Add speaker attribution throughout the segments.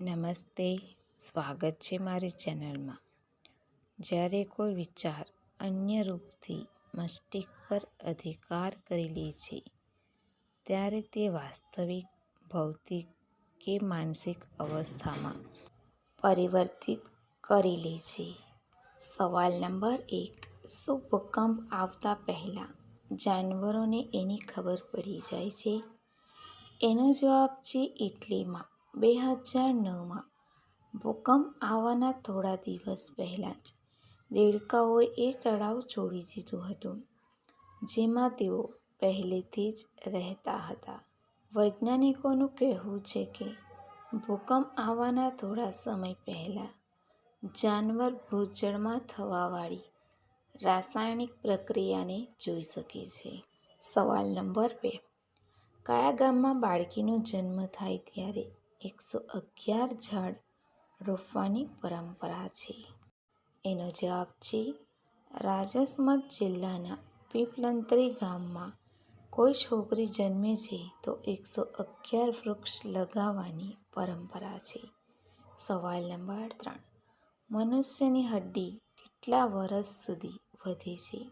Speaker 1: નમસ્તે, સ્વાગત છે મારી ચેનલમાં. જ્યારે કોઈ વિચાર અન્ય રૂપથી મસ્તિષ્ક પર અધિકાર કરી લે છે, ત્યારે તે વાસ્તવિક, ભૌતિક કે માનસિક અવસ્થામાં પરિવર્તિત કરી લે છે. સવાલ નંબર એક, શું ભૂકંપ આવતા પહેલાં જાનવરોને એની ખબર પડી જાય છે? એનો જવાબ છે, ઇટલીમાં. બે હજાર નવમાં. ભૂકંપ આવવાના થોડા દિવસ પહેલાં જ દેડકાઓએ એ તળાવ છોડી દીધું હતું, જેમાં તેઓ પહેલેથી જ રહેતા હતા. વૈજ્ઞાનિકોનું કહેવું છે કે ભૂકંપ આવવાના થોડા સમય પહેલાં જાનવર ભૂજળમાં થવાવાળી રાસાયણિક પ્રક્રિયાને જોઈ શકે છે. સવાલ નંબર બે. કયા ગામમાં બાળકીનો જન્મ થાય ત્યારે એકસો અગિયાર ઝાડ રોપવાની પરંપરા છે. એનો જવાબ છે, રાજસમંદ જિલ્લાના પીપલંત્રી ગામમાં કોઈ છોકરી જન્મે છે તો એકસો અગિયાર વૃક્ષ લગાવવાની પરંપરા છે. સવાલ નંબર ત્રણ, મનુષ્યની હડ્ડી કેટલા વર્ષ સુધી વધે છે?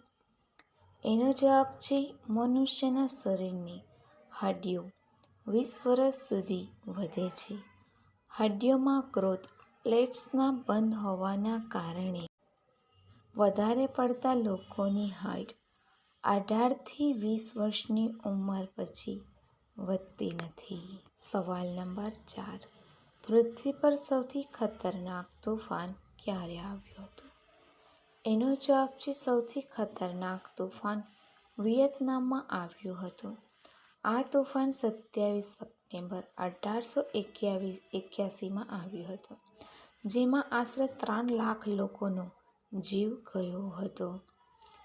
Speaker 1: એનો જવાબ છે, મનુષ્યના શરીરની હડ્ડીઓ વીસ વર્ષ સુધી વધે છે. હડ્ડીઓમાં ગ્રોથ પ્લેટ્સના બંધ હોવાના કારણે વધારે પડતા લોકોની હાઇટ અઢારથી વીસ વર્ષની ઉંમર પછી વધતી નથી. સવાલ નંબર ચાર. પૃથ્વી પર સૌથી ખતરનાક તોફાન ક્યારે આવ્યું હતું? એનો જવાબ છે સૌથી ખતરનાક તોફાન વિયેતનામમાં આવ્યું હતું. આ તોફાન સત્યાવીસ સપ્ટેમ્બર અઢારસો એક્યાવીસ એક્યાસીમાં આવ્યું હતું, જેમાં આશરે ત્રણ લાખ લોકોનો જીવ ગયો હતો.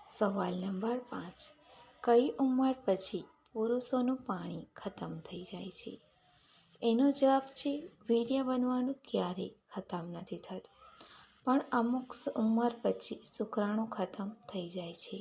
Speaker 1: સવાલ નંબર પાંચ, કઈ ઉંમર પછી પુરુષોનું પાણી ખતમ થઈ જાય છે? એનો જવાબ છે, વીર્ય બનવાનું ક્યારેય ખતમ નથી થતું, પણ અમુક ઉંમર પછી શુક્રાણુ ખતમ થઈ જાય છે.